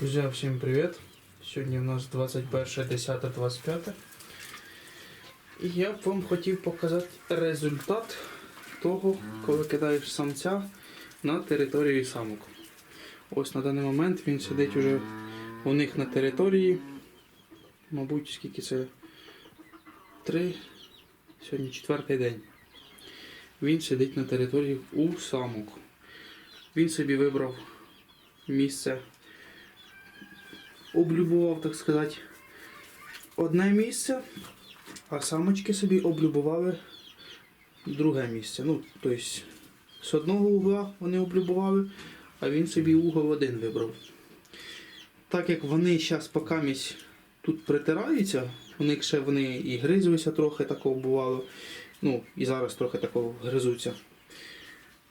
Друзі, всім привіт! Сьогодні у нас 21.10.25. І я б вам хотів показати результат того, коли кидаєш самця на території самок. Ось на даний момент він сидить уже у них на території. Мабуть, скільки це? Три. Сьогодні четвертий день. Він сидить на території у самок. Він собі вибрав місце облюбував, так сказати, одне місце, а самочки собі облюбували друге місце. Ну, тобто, з одного угла вони облюбували, а він собі угол один вибрав. Так як вони зараз покамість тут притираються, у них ще вони і гризлися трохи такого бувало, ну і зараз трохи такого гризуться,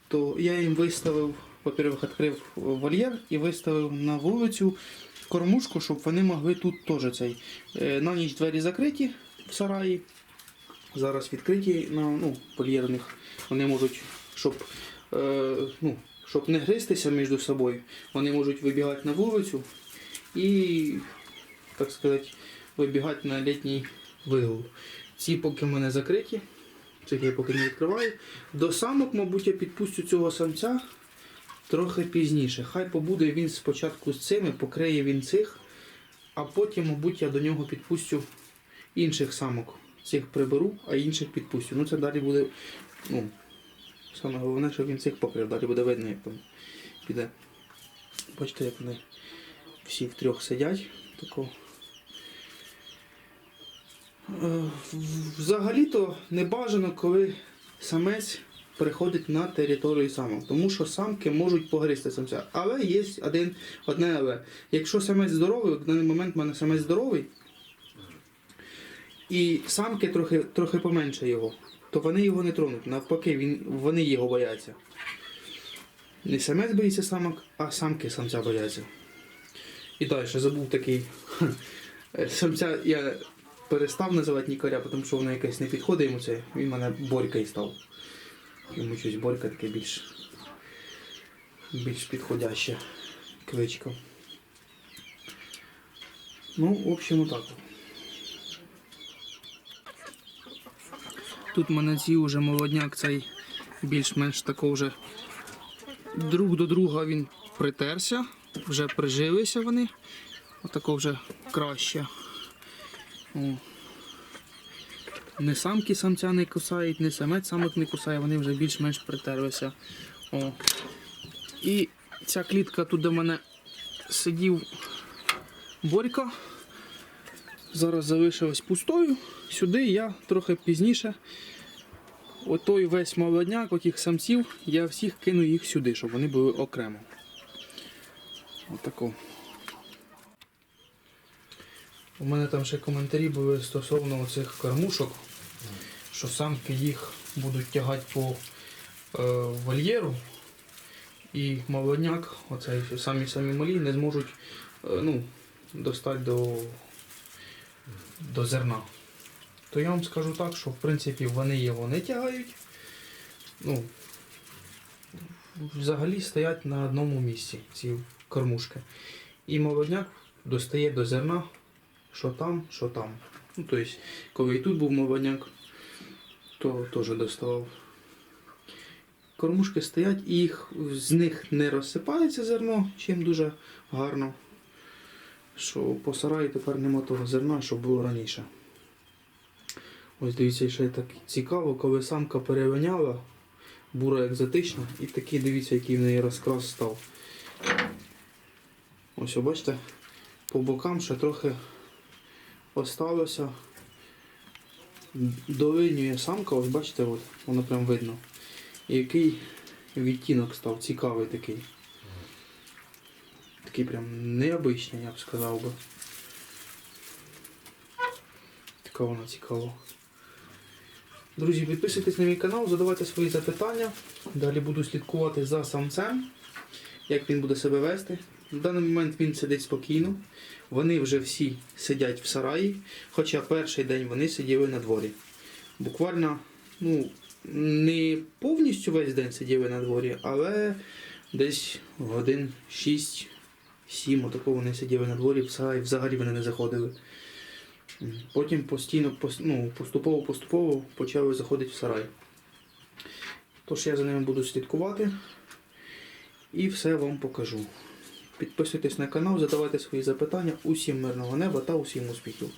то я їм виставив, по-перше, відкрив вольєр і виставив на вулицю кормушку, щоб вони могли тут теж цей. е, На ніч двері закриті в сараї. Зараз відкриті на ну, вольєрних. Вони можуть, щоб, е, ну, щоб не гристися між собою, вони можуть вибігати на вулицю і, так сказати, вибігати на літній вигул. Ці поки в мене закриті, цих я поки не відкриваю. До самок, мабуть, я підпустю цього самця трохи пізніше. Хай побуде він спочатку з цими, покриє він цих, а потім, мабуть, я до нього підпустю інших самок. Цих приберу, а інших підпустю. Ну це далі буде. Ну, саме головне, щоб він цих покрив, далі буде видно, як там піде. Бачите, як вони всі втрьох сидять. Тако. Е, Взагалі-то не бажано, коли самець приходить на територію самок, тому що самки можуть погризти самця. Але є один, одне але. Якщо самець здоровий, в даний момент в мене самець здоровий, і самки трохи, трохи поменше його, то вони його не тронуть. Навпаки, він, вони його бояться. Не самець боїться самок, а самки самця бояться. І далі забув такий. Самця я перестав називати нікаря, тому що воно якесь не підходить йому це. Він мене борький став. Йому щось борька таке більш, більш підходяще кличка. Ну, в общем, отак. Тут мене ці вже молодняк цей більш-менш тако вже друг до друга він притерся, вже прижилися вони. Отако вже краще. О. Не самки самця не кусають, не самець самок не кусає, вони вже більш-менш притерлися. О. І ця клітка тут до мене сидів Борька. Зараз залишилась пустою. Сюди я трохи пізніше. Отой весь молодняк, отих самців, я всіх кину їх сюди, щоб вони були окремо. Отако. У мене там ще коментарі були стосовно цих кормушок, що самки їх будуть тягати по е, вольєру, і молодняк, оцей самі самі малі, не зможуть е, ну, достати до, до зерна. То я вам скажу так, що в принципі вони його не тягають. Ну, взагалі стоять на одному місці ці кормушки. І молодняк достає до зерна що там, що там. Ну, тобто, коли і тут був молодняк, то теж доставав. Кормушки стоять і їх, з них не розсипається зерно, чим дуже гарно. Що по сараї тепер нема того зерна, що було раніше. Ось дивіться, ще так цікаво, коли самка перевиняла, бура екзотична, і такий дивіться, який в неї розкрас став. Ось, бачите, по бокам ще трохи осталося. Долинює самка, ось бачите, от, воно прям видно. І який відтінок став, цікавий такий. Такий прям необичний, я б сказав би. Така вона цікава. Друзі, підписуйтесь на мій канал, задавайте свої запитання. Далі буду слідкувати за самцем, як він буде себе вести. На даний момент він сидить спокійно. Вони вже всі сидять в сараї, хоча перший день вони сиділи на дворі. Буквально ну, не повністю весь день сиділи на дворі, але десь годин 6-7 отако вони сиділи на дворі, в сараї взагалі вони не заходили. Потім постійно ну, поступово-поступово почали заходити в сарай. Тож я за ними буду слідкувати і все вам покажу. Підписуйтесь на канал, задавайте свої запитання. Усім мирного неба та усім успіхів!